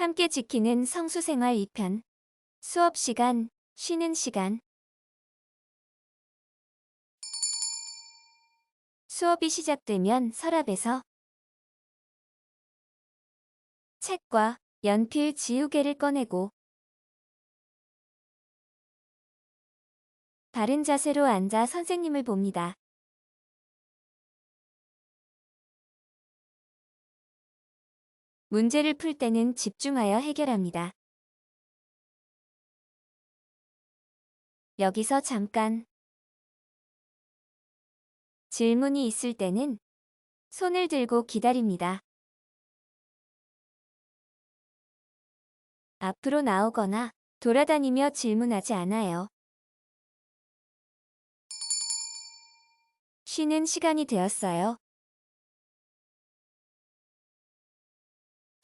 함께 지키는 성수생활 2편 수업 시간, 쉬는 시간 수업이 시작되면 서랍에서 책과 연필 지우개를 꺼내고 바른 자세로 앉아 선생님을 봅니다. 문제를 풀 때는 집중하여 해결합니다. 여기서 잠깐 질문이 있을 때는 손을 들고 기다립니다. 앞으로 나오거나 돌아다니며 질문하지 않아요. 쉬는 시간이 되었어요.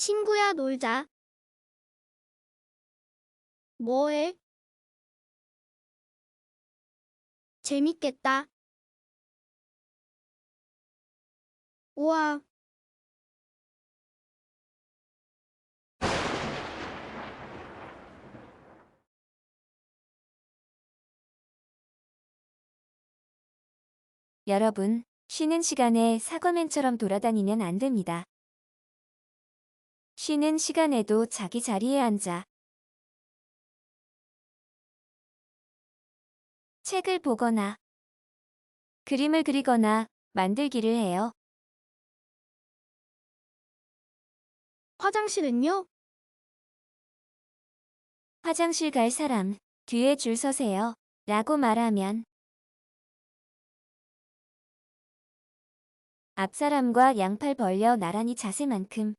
친구야 놀자. 뭐해? 재밌겠다. 우와, 여러분, 쉬는 시간에 사과맨처럼 돌아다니면 안 됩니다. 쉬는 시간에도 자기 자리에 앉아 책을 보거나 그림을 그리거나 만들기를 해요. 화장실은요? 화장실 갈 사람 뒤에 줄 서세요. 라고 말하면 앞사람과 양팔 벌려 나란히 자세만큼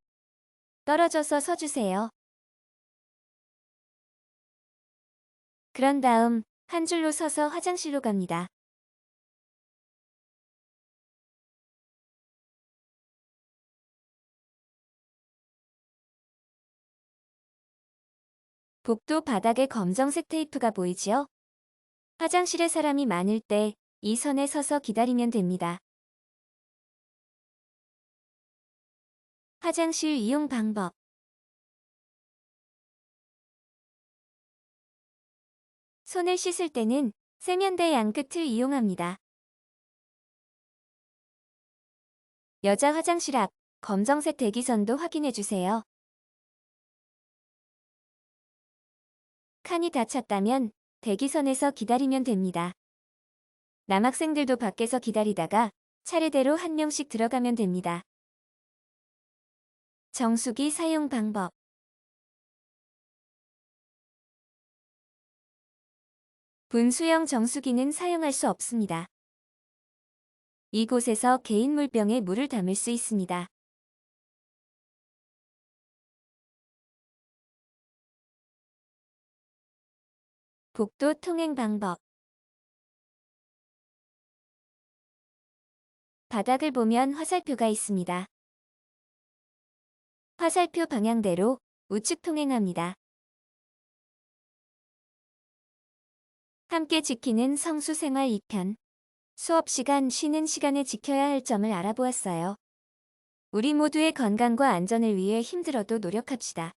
떨어져서 서주세요. 그런 다음 한 줄로 서서 화장실로 갑니다. 복도 바닥에 검정색 테이프가 보이지요? 화장실에 사람이 많을 때 이 선에 서서 기다리면 됩니다. 화장실 이용 방법 손을 씻을 때는 세면대 양끝을 이용합니다. 여자 화장실 앞 검정색 대기선도 확인해 주세요. 칸이 닫혔다면 대기선에서 기다리면 됩니다. 남학생들도 밖에서 기다리다가 차례대로 한 명씩 들어가면 됩니다. 정수기 사용 방법 분수형 정수기는 사용할 수 없습니다. 이곳에서 개인 물병에 물을 담을 수 있습니다. 복도 통행 방법 바닥을 보면 화살표가 있습니다. 화살표 방향대로 우측 통행합니다. 함께 지키는 성수생활 2편 수업 시간 쉬는 시간에 지켜야 할 점을 알아보았어요. 우리 모두의 건강과 안전을 위해 힘들어도 노력합시다.